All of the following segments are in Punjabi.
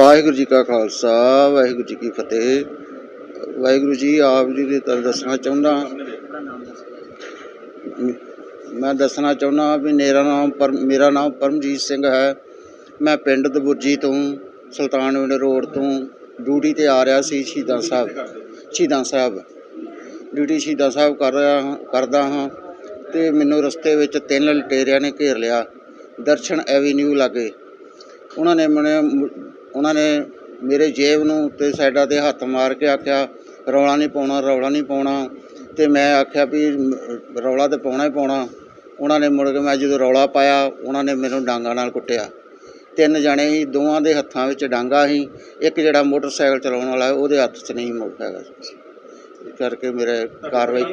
ਵਾਹਿਗੁਰੂ ਜੀ ਕਾ ਖਾਲਸਾ, ਵਾਹਿਗੁਰੂ ਜੀ ਕੀ ਫਤਿਹ। ਵਾਹਿਗੁਰੂ ਜੀ, ਆਪ ਜੀ ਦੇ ਤੁਹਾਨੂੰ ਦੱਸਣਾ ਚਾਹੁੰਦਾ। ਮੈਂ ਦੱਸਣਾ ਚਾਹੁੰਦਾ ਵੀ ਮੇਰਾ ਨਾਮ ਪਰ ਮੇਰਾ ਨਾਮ ਪਰਮਜੀਤ ਸਿੰਘ ਹੈ। ਮੈਂ ਪਿੰਡ ਦਬੁਰਜੀ ਤੋਂ ਸੁਲਤਾਨਵਿੰਡ ਰੋਡ ਤੋਂ ਡਿਊਟੀ ਤੇ ਆ ਰਿਹਾ ਸੀ, ਸ਼ਹੀਦਾਂ ਸਾਹਿਬ ਸ਼ਹੀਦਾਂ ਸਾਹਿਬ। ਡਿਊਟੀ ਸ਼ਹੀਦਾਂ ਸਾਹਿਬ ਕਰ ਰਿਹਾ ਹਾਂ, ਕਰਦਾ ਹਾਂ ਤੇ ਮੈਨੂੰ ਰਸਤੇ ਵਿੱਚ ਤਿੰਨ ਲਟੇਰਿਆਂ ਨੇ ਘੇਰ ਲਿਆ, ਦਰਸ਼ਨ ਐਵੀਨਿਊ ਲਾਗੇ। ਉਹਨਾਂ ਨੇ ਮੈਨੂੰ ਉਹਨਾਂ ਨੇ ਮੇਰੇ ਜੇਬ ਨੂੰ ਤੇ ਸਾਈਡਾਂ ਤੇ ਹੱਥ ਮਾਰ ਕੇ ਆਖਿਆ ਰੌਲਾ ਨਹੀਂ ਪਾਉਣਾ ਰੌਲਾ ਨਹੀਂ ਪਾਉਣਾ। ਤੇ ਮੈਂ ਆਖਿਆ ਵੀ ਰੌਲਾ ਤੇ ਪਾਉਣਾ ਹੀ ਪਾਉਣਾ। ਉਹਨਾਂ ਨੇ ਮੁੜ ਕੇ ਮੈਂ ਜਦੋਂ ਰੌਲਾ ਪਾਇਆ ਉਹਨਾਂ ਨੇ ਮੈਨੂੰ ਡਾਂਗਾ ਨਾਲ ਕੁੱਟਿਆ। ਤਿੰਨ ਜਣੇ ਸੀ ਦੋਵਾਂ ਦੇ ਹੱਥਾਂ ਵਿੱਚ ਡਾਂਗਾ ਸੀ। ਇੱਕ ਜਿਹੜਾ ਮੋਟਰਸਾਈਕਲ ਚਲਾਉਣ ਵਾਲਾ ਉਹਦੇ ਹੱਥ 'ਚ ਨਹੀਂ ਮੋਟਰ ਹੈਗਾ। ਇਸ ਕਰਕੇ ਮੇਰੇ ਕਾਰਵਾਈ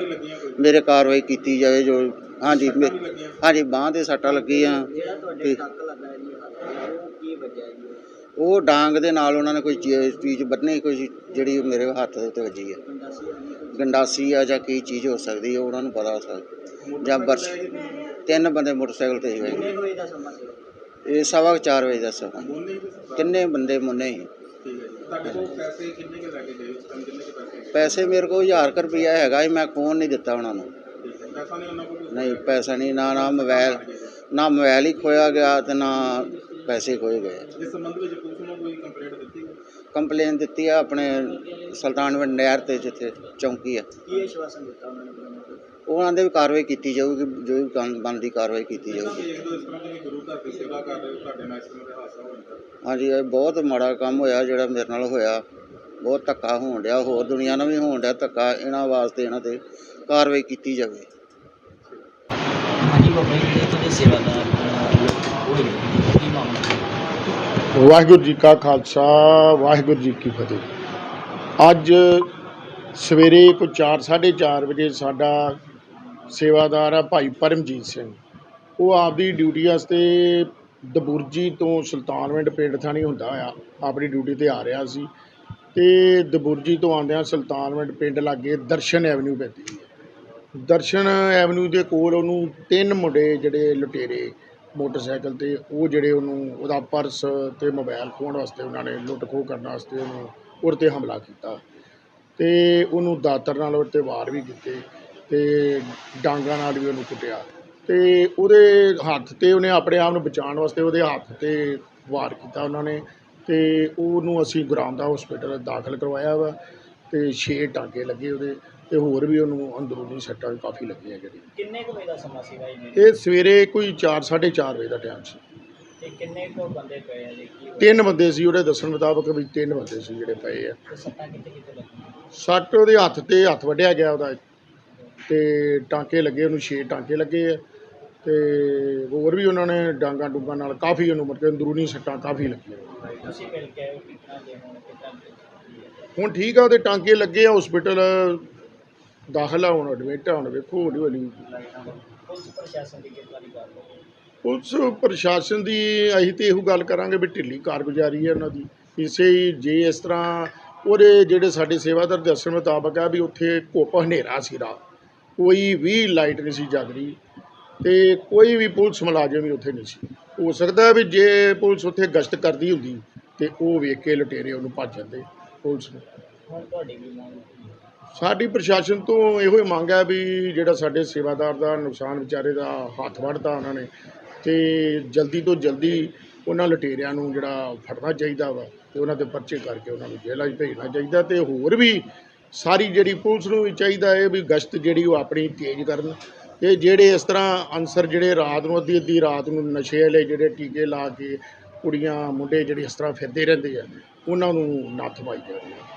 ਮੇਰੇ ਕਾਰਵਾਈ ਕੀਤੀ ਜਾਵੇ ਜੋ ਹਾਂਜੀ ਹਾਂਜੀ ਬਾਂਹ ਦੇ ਸੱਟਾਂ ਲੱਗੀਆਂ। ਤੇ ਉਹ ਡਾਂਗ ਦੇ ਨਾਲ ਉਹਨਾਂ ਨੇ ਕੋਈ ਚੀ- ਚੀਜ਼ ਬੰਨ੍ਹੀ ਕੋਈ ਜਿਹੜੀ ਮੇਰੇ ਹੱਥ ਦੇ ਉੱਤੇ ਵੱਜੀ ਹੈ ਗੰਡਾਸੀ ਆ ਜਾਂ ਕੀ ਚੀਜ਼ ਹੋ ਸਕਦੀ ਹੈ ਉਹਨਾਂ ਨੂੰ ਪਤਾ ਹੋ ਸਕਦਾ। ਜਾਂ ਬਰਸ਼। ਤਿੰਨ ਬੰਦੇ ਮੋਟਰਸਾਈਕਲ ਤੇ ਹੀ ਗਏ। ਇਹ ਸਵਾ ਕੁ ਚਾਰ ਵਜੇ ਦਾ ਸਮਾਂ। ਤਿੰਨੇ ਬੰਦੇ ਮੁੰਨੇ ਹੀ। ਪੈਸੇ ਮੇਰੇ ਕੋਲ 1000 ਕੁ ਰੁਪਈਆ ਹੈਗਾ ਸੀ ਮੈਂ ਫੋਨ ਨਹੀਂ ਦਿੱਤਾ ਉਹਨਾਂ ਨੂੰ। ਨਹੀਂ ਪੈਸਾ ਨਹੀਂ ਨਾ ਨਾ ਮੋਬਾਈਲ ਨਾ ਮੋਬਾਈਲ ਹੀ ਖੋਇਆ ਗਿਆ ਤੇ ਨਾ ਪੈਸੇ ਖੋਏ ਗਏ। ਇਸ ਸੰਬੰਧ ਵਿੱਚ ਪੁਲਿਸ ਨੂੰ ਕੋਈ ਕੰਪਲੇਂਟ ਦਿੱਤੀ ਕੰਪਲੇਨ ਦਿੱਤੀ ਆ ਆਪਣੇ ਸੁਲਤਾਨਵਿੰਡ ਨਹਿਰ ਤੇ ਜਿੱਥੇ ਚੌਂਕੀ ਆ। ਕੀ ਆਸ਼ਵਾਸਨ ਦਿੱਤਾ ਉਹਨਾਂ ਨੇ ਉਹਨਾਂ ਦੇ ਵੀ ਕਾਰਵਾਈ ਕੀਤੀ ਜਾਊਗੀ ਜੋ ਵੀ ਕਾਨੂੰਨ ਬਣਦੀ ਕਾਰਵਾਈ ਕੀਤੀ ਜਾਊਗੀ। ਇੱਕ ਦੋ ਇਸ ਤਰ੍ਹਾਂ ਦੇ ਗੁਰੂ ਘਰ ਦੀ ਸੇਵਾ ਕਰ ਰਹੇ ਹੋ ਤੁਹਾਡੇ ਨਾਲ ਇਸ ਤਰ੍ਹਾਂ ਦਾ ਹਾਦਸਾ ਹੋ ਜਾਂਦਾ ਹਾਂਜੀ ਇਹ ਬਹੁਤ ਮਾੜਾ ਕੰਮ ਹੋਇਆ ਜਿਹੜਾ ਮੇਰੇ ਨਾਲ ਹੋਇਆ। ਬਹੁਤ ਧੱਕਾ ਹੋਣ ਡਿਆ ਹੋਰ ਦੁਨੀਆ ਨਾਲ ਵੀ ਹੋਣ ਡਿਆ ਧੱਕਾ ਇਹਨਾਂ ਵਾਸਤੇ ਇਹਨਾਂ ਤੇ ਕਾਰਵਾਈ ਕੀਤੀ ਜਾਵੇ। ਹਾਂਜੀ ਬਾਬਾ ਜੀ ਤੁਹਾਡੇ ਸੇਵਾਦਾਰ ਹੋਏ ਕੀ ਮਾਮਲਾ ਵਾਹਿਗੁਰੂ ਜੀ ਕਾ ਖਾਲਸਾ, ਵਾਹਿਗੁਰੂ ਜੀ ਕੀ ਫਤਿਹ। ਅੱਜ ਸਵੇਰੇ ਕੋਈ 4:30 ਵਜੇ ਸਾਡਾ ਸੇਵਾਦਾਰ ਆ ਭਾਈ ਪਰਮਜੀਤ ਸਿੰਘ। ਉਹ ਆਪਦੀ ਡਿਊਟੀ ਵਾਸਤੇ ਦਬੁਰਜੀ ਤੋਂ ਸੁਲਤਾਨਵਿੰਡ ਪਿੰਡ ਥਾਣੀ ਹੁੰਦਾ ਆ। ਆਪਣੀ ਡਿਊਟੀ ਤੇ ਆ ਰਿਹਾ ਸੀ ਤੇ ਦਬੁਰਜੀ ਤੋਂ ਆਉਂਦਿਆਂ ਸੁਲਤਾਨਵਿੰਡ ਪਿੰਡ ਲਾਗੇ ਦਰਸ਼ਨ ਐਵਨਿਊ ਪੈਂਦੀ ਹੈ। ਦਰਸ਼ਨ ਐਵਨਿਊ ਦੇ ਕੋਲ ਉਹਨੂੰ ਤਿੰਨ ਮੁੰਡੇ ਜਿਹੜੇ ਲੁਟੇਰੇ ਮੋਟਰਸਾਈਕਲ ਤੇ, ਉਹ ਜਿਹੜੇ ਉਹਨੂੰ, ਉਹਦਾ ਪਰਸ ਅਤੇ ਮੋਬਾਈਲ ਖੋਹਣ ਵਾਸਤੇ ਉਹਨਾਂ ਨੇ ਲੁੱਟ ਖੋਹ ਕਰਨ ਵਾਸਤੇ ਉਹਨੂੰ ਉਹਦੇ ਤੇ ਹਮਲਾ ਕੀਤਾ। ਅਤੇ ਉਹਨੂੰ ਦਾਤਰ ਨਾਲ ਉਹਦੇ 'ਤੇ ਵਾਰ ਵੀ ਕੀਤੇ ਅਤੇ ਡਾਂਗਾਂ ਨਾਲ ਵੀ ਉਹਨੂੰ ਕੁੱਟਿਆ। ਅਤੇ ਉਹਦੇ ਹੱਥ ਤੇ ਉਹਨੇ ਆਪਣੇ ਆਪ ਨੂੰ ਬਚਾਉਣ ਵਾਸਤੇ ਉਹਦੇ ਹੱਥ ਤੇ ਵਾਰ ਕੀਤਾ ਉਹਨਾਂ ਨੇ ਅਤੇ ਉਹਨੂੰ ਅਸੀਂ ਗੁਰਾਮ ਦਾ ਹੋਸਪਿਟਲ ਦਾਖਲ ਕਰਵਾਇਆ ਵਾ ਅਤੇ ਛੇ ਟਾਂਕੇ ਲੱਗੇ ਉਹਦੇ। ਤੇ ਹੋਰ ਵੀ ਉਹਨੂੰ ਅੰਦਰੂਨੀ ਸੱਟਾਂ ਵੀ ਕਾਫੀ ਲੱਗੀਆਂ ਕਿੰਨੇ ਕੁ ਵਜੇ ਦਾ ਸਮਾਂ ਸੀ ਭਾਈ ਜੀ? ਇਹ ਸਵੇਰੇ ਕੋਈ 4 4:30 ਵਜੇ ਦਾ ਟਾਈਮ ਸੀ। ਤੇ ਕਿੰਨੇ ਕੁ ਬੰਦੇ ਪਏ ਆ ਜੀ? ਕੀ ਹੋਇਆ? ਤਿੰਨ ਬੰਦੇ ਸੀ ਉਹਦੇ ਦੱਸਣ ਮੁਤਾਬਕ ਵੀ ਤਿੰਨ ਬੰਦੇ ਸੀ ਜਿਹੜੇ ਪਏ ਆ। ਸੱਟਾਂ ਕਿੱਥੇ ਕਿੱਥੇ ਲੱਗੀਆਂ? ਸੱਟ ਉਹਦੇ ਹੱਥ ਤੇ ਹੱਥ ਵੱਢਿਆ ਗਿਆ ਉਹਦਾ। ਤੇ ਟਾਂਕੇ ਲੱਗੇ ਉਹਨੂੰ 6 ਟਾਂਕੇ ਲੱਗੇ ਆ। ਤੇ ਹੋਰ ਵੀ ਉਹਨਾਂ ਨੇ ਡਾਂਗਾ ਡੂੰਗਾ ਨਾਲ ਕਾਫੀ ਉਹਨੂੰ ਮਤਲਬ ਅੰਦਰੂਨੀ ਸੱਟਾਂ ਕਾਫੀ ਲੱਗੀਆਂ। ਤੁਸੀਂ ਮਿਲ ਕੇ ਆਏ ਹੋ ਕਿਤਨਾ ਦੇ ਹੁਣ ਹੁਣ ਠੀਕ ਆ ਉਹਦੇ ਟਾਂਕੇ ਲੱਗੇ ਆ ਹਸਪੀਟਲ ਦਾਖਲ ਹੁਣ ਐਡਮਿਟ ਹੁਣ ਵੇਖੋ ਹੌਲੀ ਹੌਲੀ। ਪੁਲਿਸ ਪ੍ਰਸ਼ਾਸਨ ਦੀ ਕਿਰਪਾ ਦੀ ਗੱਲ ਪੁਲਿਸ ਪ੍ਰਸ਼ਾਸਨ ਦੀ ਅਸੀਂ ਤੇ ਇਹੋ ਗੱਲ ਕਰਾਂਗੇ ਵੀ ਢਿੱਲੀ ਕਾਰਗੁਜ਼ਾਰੀ ਹੈ ਉਹਨਾਂ ਦੀ। ਇਸੇ ਹੀ ਜੇ ਇਸ ਤਰ੍ਹਾਂ ਉਹਦੇ ਜਿਹੜੇ ਸਾਡੇ ਸੇਵਾਦਾਰ ਦੇ ਦੱਸਣ ਮੁਤਾਬਕ ਆ ਵੀ ਉੱਥੇ ਘੁੱਪ ਹਨੇਰਾ ਸੀ ਰਾਤ ਕੋਈ ਵੀ ਲਾਈਟ ਨਹੀਂ ਸੀ ਜਗ ਰਹੀ ਤੇ ਕੋਈ ਵੀ ਪੁਲਿਸ ਮੁਲਾਜ਼ਮ ਵੀ ਉੱਥੇ ਨਹੀਂ ਸੀ। ਹੋ ਸਕਦਾ ਵੀ ਜੇ ਪੁਲਿਸ ਉੱਥੇ ਗਸ਼ਤ ਕਰਦੀ ਹੁੰਦੀ ਤੇ ਉਹ ਵੇਖ ਕੇ ਲੁਟੇਰੇ ਉਹਨੂੰ ਭੱਜ ਜਾਂਦੇ ਪੁਲਿਸ ਨੂੰ। ਹੁਣ ਤੁਹਾਡੀ ਵੀ ਮੰਗ ਸਾਡੀ ਪ੍ਰਸ਼ਾਸਨ ਤੋਂ ਇਹੋ ਹੀ ਮੰਗ ਹੈ ਵੀ ਜਿਹੜਾ ਸਾਡੇ ਸੇਵਾਦਾਰ ਦਾ ਨੁਕਸਾਨ ਵਿਚਾਰੇ ਦਾ ਹੱਥ ਵੱਢਤਾ ਉਹਨਾਂ ਨੇ ਅਤੇ ਜਲਦੀ ਤੋਂ ਜਲਦੀ ਉਹਨਾਂ ਲੁਟੇਰਿਆਂ ਨੂੰ ਜਿਹੜਾ ਫੜਨਾ ਚਾਹੀਦਾ ਵਾ ਅਤੇ ਉਹਨਾਂ ਦੇ ਪਰਚੇ ਕਰਕੇ ਉਹਨਾਂ ਨੂੰ ਜੇਲ੍ਹਾਂ 'ਚ ਭੇਜਣਾ ਚਾਹੀਦਾ ਅਤੇ ਹੋਰ ਵੀ ਸਾਰੀ ਜਿਹੜੀ ਪੁਲਿਸ ਨੂੰ ਵੀ ਚਾਹੀਦਾ ਹੈ ਵੀ ਗਸ਼ਤ ਜਿਹੜੀ ਉਹ ਆਪਣੀ ਤੇਜ਼ ਕਰਨ ਤੇ ਜਿਹੜੇ ਇਸ ਤਰ੍ਹਾਂ ਅਨਸਰ ਜਿਹੜੇ ਰਾਤ ਨੂੰ ਅੱਧੀ ਅੱਧੀ ਰਾਤ ਨੂੰ ਨਸ਼ੇ ਵਾਲੇ ਜਿਹੜੇ ਟੀਕੇ ਲਾ ਕੇ ਕੁੜੀਆਂ ਮੁੰਡੇ ਜਿਹੜੇ ਇਸ ਤਰ੍ਹਾਂ ਫਿਰਦੇ ਰਹਿੰਦੇ ਆ, ਉਹਨਾਂ ਨੂੰ ਨੱਥ ਪਾਈ ਜਾ ਰਹੀ ਹੈ।